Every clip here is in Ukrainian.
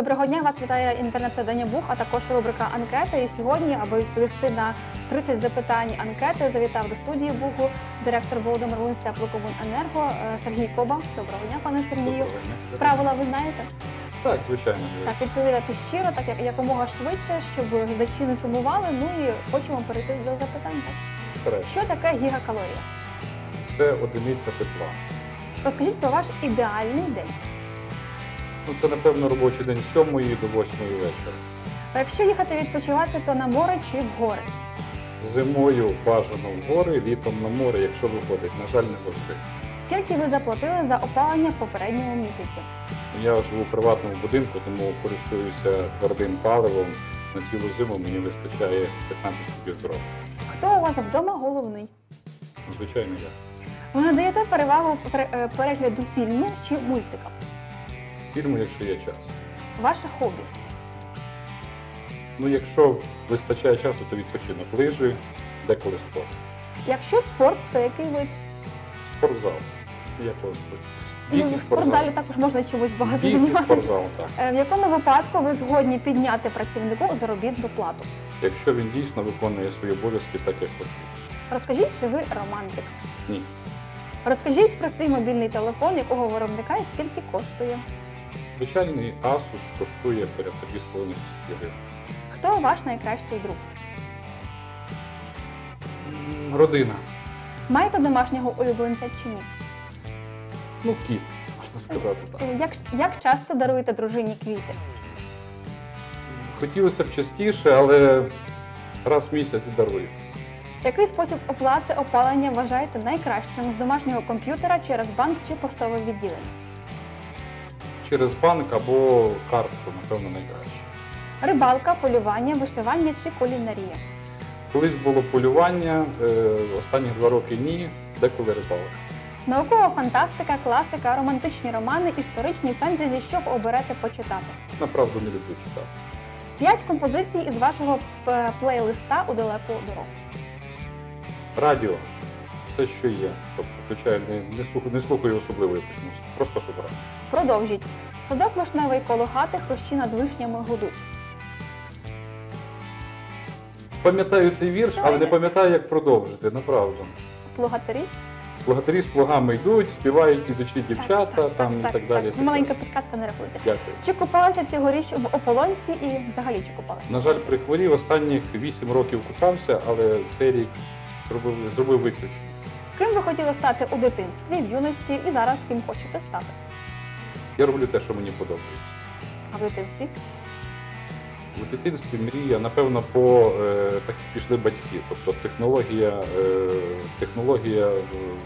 Доброго дня, вас вітає інтернет-видання Бух, а також рубрика Анкета. І сьогодні, аби відповісти на 30 запитань анкети, завітав до студії Буху директор Володимир Лунс Теплокомуненерго е, Сергій Коба. Доброго дня, пане Сергію. Дня. Правила ви знаєте? Так, звичайно. Так, відповідати щиро, так як якомога швидше, щоб глядачі не сумували. Ну і хочемо перейти до запитань. Так. Що таке гігакалорія? Це одиниця тепла. Розкажіть про ваш ідеальний день. Ну, це, напевно, робочий день з 7 до 8 вечора. А якщо їхати відпочивати, то на море чи в гори? Зимою бажано в гори, літом на море, якщо виходить. На жаль, не завжди. Скільки ви заплатили за опалення в попередньому місяці? Я живу в приватному будинку, тому користуюся твердим паливом. На цілу зиму мені вистачає 15 кубів дров. Хто у вас вдома головний? Звичайно, я. Ви надаєте перевагу пере- е, перегляду фільму чи мультика? Фільму, якщо є час. Ваше хобі. Ну, якщо вистачає часу, то відпочинок лижі, деколи спорт. Якщо спорт, то який вид? Спортзал. Якого спорту? Ну, в спортзалі також можна чимось багато займатися. спортзал, так. Е, В якому випадку ви згодні підняти працівнику заробітну плату? Якщо він дійсно виконує свої обов'язки так, як потрібно. Розкажіть, чи ви романтик? Ні. Розкажіть про свій мобільний телефон, якого виробника і скільки коштує. Звичайний Asus коштує порядка 2,5 тисячі гривень. Хто ваш найкращий друг? Родина. Маєте домашнього улюбленця чи ні? Ну, кіт, можна сказати так. Е, Як, як часто даруєте дружині квіти? Хотілося б частіше, але раз в місяць дарую. Який спосіб оплати опалення вважаєте найкращим з домашнього комп'ютера через банк чи поштове відділення? Через банк або картку, напевно, найкраще. Рибалка, полювання, вишивання чи кулінарія? Колись було полювання, е, останні два роки ні, деколи рибалка. Наукова фантастика, класика, романтичні романи, історичні фентезі, що б оберете почитати. Направду не люблю читати. П'ять композицій із вашого плейлиста у далеку дорогу. Радіо все, що є. Тобто, включаю, не, не, слухаю, не слухаю особливо якусь музику, просто грати. Продовжіть. Садок вишневий коло хати, хрущі над вишнями гудуть. Пам'ятаю цей вірш, але не пам'ятаю, як продовжити, направду. Плугатирі. Благодарі з плугами йдуть, співають ідучі дівчата, там і так далі. так Маленька підказка не рахується. Дякую. Чи купалися цьогоріч в ополонці і взагалі чи купалися? На жаль, прихворів останніх 8 років купався, але цей рік зробив, зробив виключення. Ким ви хотіли стати у дитинстві, в юності і зараз ким хочете стати? Я роблю те, що мені подобається. А в дитинстві? У дитинстві мрія, напевно, по е, так і пішли батьки, тобто технологія, е, технологія е,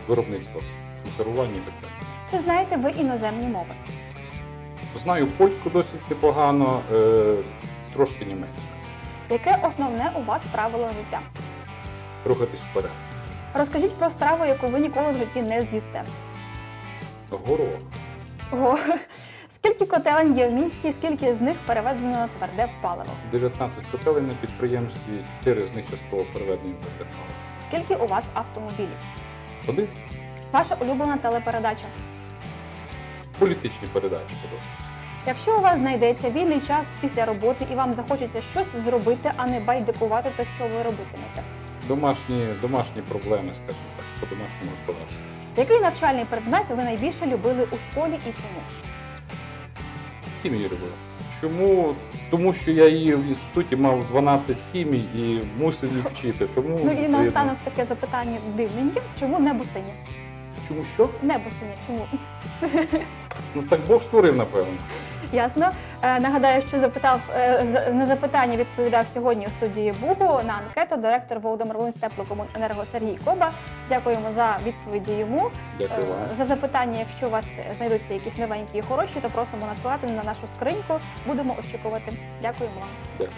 виробництва, консервування і так далі. Чи знаєте ви іноземні мови? Знаю польську досить непогано, е, трошки німецьку. Яке основне у вас правило життя? Рухатись вперед. Розкажіть про страву, яку ви ніколи в житті не з'їсте. Горох. Ого. Скільки котелень є в місті, скільки з них переведено на тверде паливо? 19 котелень на підприємстві, 4 з них частково переведені в вертикал. Скільки у вас автомобілів? Один Ваша улюблена телепередача. політичні передачі подобаються. Якщо у вас знайдеться вільний час після роботи і вам захочеться щось зробити, а не байдикувати, то що ви робитимете? Домашні, домашні проблеми, скажімо так, по домашньому господарству. Який навчальний предмет ви найбільше любили у школі і чому? Хімію любила. Чому? Тому що я її в інституті мав 12 хімій і мусив їх вчити. Тому Ну і наостанок таке запитання дивненьке. Чому не синє? Чому що? Небо синє, чому? Ну так Бог створив, напевно. Ясно. Е, нагадаю, що запитав е, з- на запитання відповідав сьогодні у студії Бугу на анкету директор Володимир Лунц Теплокомуненерго Сергій Коба. Дякуємо за відповіді йому. Дякую Е. За запитання, якщо у вас знайдуться якісь новенькі і хороші, то просимо надсилати на нашу скриньку. Будемо очікувати. Дякуємо вам. Дякую.